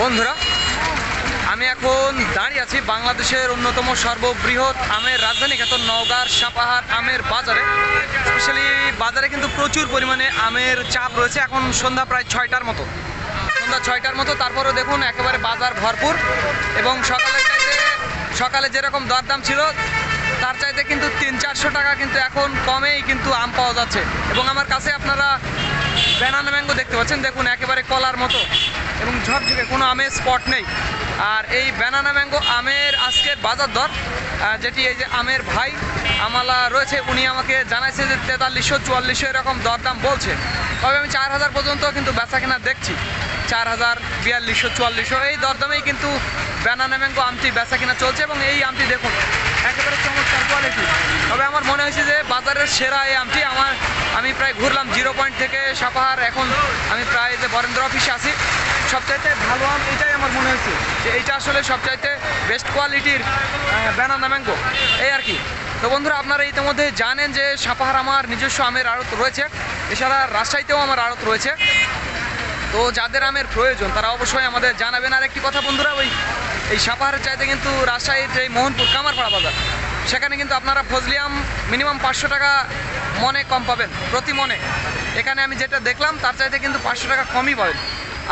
বন্ধুরা, আমি এখন দাঁড়িয়ে আছি বাংলাদেশের অন্যতম সর্ববৃহৎ আমের রাজধানী খ্যাত নওগাঁর সাপাহার আমের বাজারে। স্পেশালি বাজারে কিন্তু প্রচুর পরিমাণে আমের চাপ রয়েছে। এখন সন্ধ্যা প্রায় ছয়টার মতো। সন্ধ্যা ছয়টার মতো, তারপরেও দেখুন একেবারে বাজার ভরপুর। এবং সকালে চাইতে, সকালে যেরকম দরদাম ছিল, তার চাইতে কিন্তু তিন চারশো টাকা কিন্তু এখন কমেই কিন্তু আম পাওয়া যাচ্ছে। এবং আমার কাছে আপনারা ব্যানানা ম্যাঙ্গো দেখতে পাচ্ছেন। দেখুন, একেবারে কলার মতো। এবং ঝকঝকে, কোনো আমের স্পট নেই। আর এই ব্যানানা ম্যাঙ্গো আমের আজকের বাজার দর যেটি এই যে আমের ভাই আমালা রয়েছে, উনি আমাকে জানাইছে যে তেতাল্লিশশো, চুয়াল্লিশশো এরকম দরদাম বলছে। তবে আমি চার হাজার পর্যন্ত কিন্তু বেচা কেনা দেখছি। চার হাজার, বিয়াল্লিশশো, চুয়াল্লিশশো, এই দরদামেই কিন্তু ব্যানানা ম্যাঙ্গো আমটি বেচা কিনা চলছে এবং এই আমটি দেখুন, একেবারে চমৎকার কোয়ালিটি তবে আমার মনে হয়েছে যে বাজারের সেরা এই আমটি, আমার, আমি প্রায় ঘুরলাম জিরো পয়েন্ট থেকে সাপাহার, এখন আমি প্রায় যে বরেন্দ্র অফিসে আছি সবচাইতে ভালো আম এটাই আমার মনে হয়েছে, যে এইটা আসলে সবচাইতে বেস্ট কোয়ালিটির ব্যানানা ম্যাঙ্গো এই আর কি। তো বন্ধুরা, আপনারা ইতিমধ্যে জানেন যে সাপাহার আমার নিজস্ব আমের আড়ত রয়েছে। এছাড়া রাজশাহীতেও আমার আড়ত রয়েছে। তো যাদের আমের প্রয়োজন, তারা অবশ্যই আমাদের জানাবেন। আর একটি কথা বন্ধুরা, ওই, এই সাপাহারের চাইতে কিন্তু রাজশাহীর যে মোহনপুর কামারপাড়া বাজার, সেখানে কিন্তু আপনারা ফজলি আম মিনিমাম পাঁচশো টাকা মনে কম পাবেন, প্রতি মনে। এখানে আমি যেটা দেখলাম, তার চাইতে কিন্তু পাঁচশো টাকা কমই পাবেন।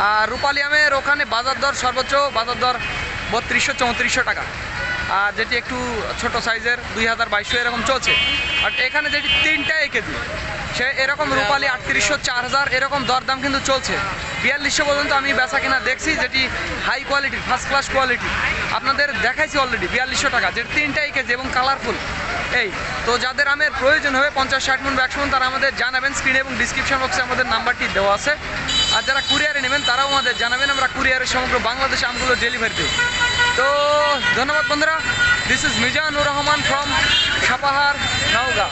আর রূপালি আমের ওখানে বাজার দর সর্বোচ্চ বাজার দর বত্রিশশো চৌত্রিশশো টাকা। আর যেটি একটু ছোট সাইজের দুই হাজার বাইশশো এরকম চলছে। আর এখানে যেটি তিনটাই কেজি সে এরকম রূপালি আটত্রিশশো চার হাজার এরকম দরদাম কিন্তু চলছে। বিয়াল্লিশশো পর্যন্ত আমি বেচা কিনা দেখছি যেটি high quality first class quality আপনাদের দেখাইছি অলরেডি বিয়াল্লিশশো টাকা যেটি তিনটাই কেজি এবং কালারফুল এই তো যাদের আমের প্রয়োজন হবে পঞ্চাশ ষাট মন একশো মন তারা আমাদের জানাবেন স্ক্রিনে এবং ডিসক্রিপশন বক্সে আমাদের নাম্বারটি দেওয়া আছে। আর যারা কুরিয়ারে নেবেন, তারাও আমাদের জানাবেন। আমরা কুরিয়ারে সমগ্র বাংলাদেশে আমগুলো ডেলিভারি দেব। তো, ধন্যবাদ বন্ধুরা। This is Mizanur Rahman from Sapahar, Naogaon.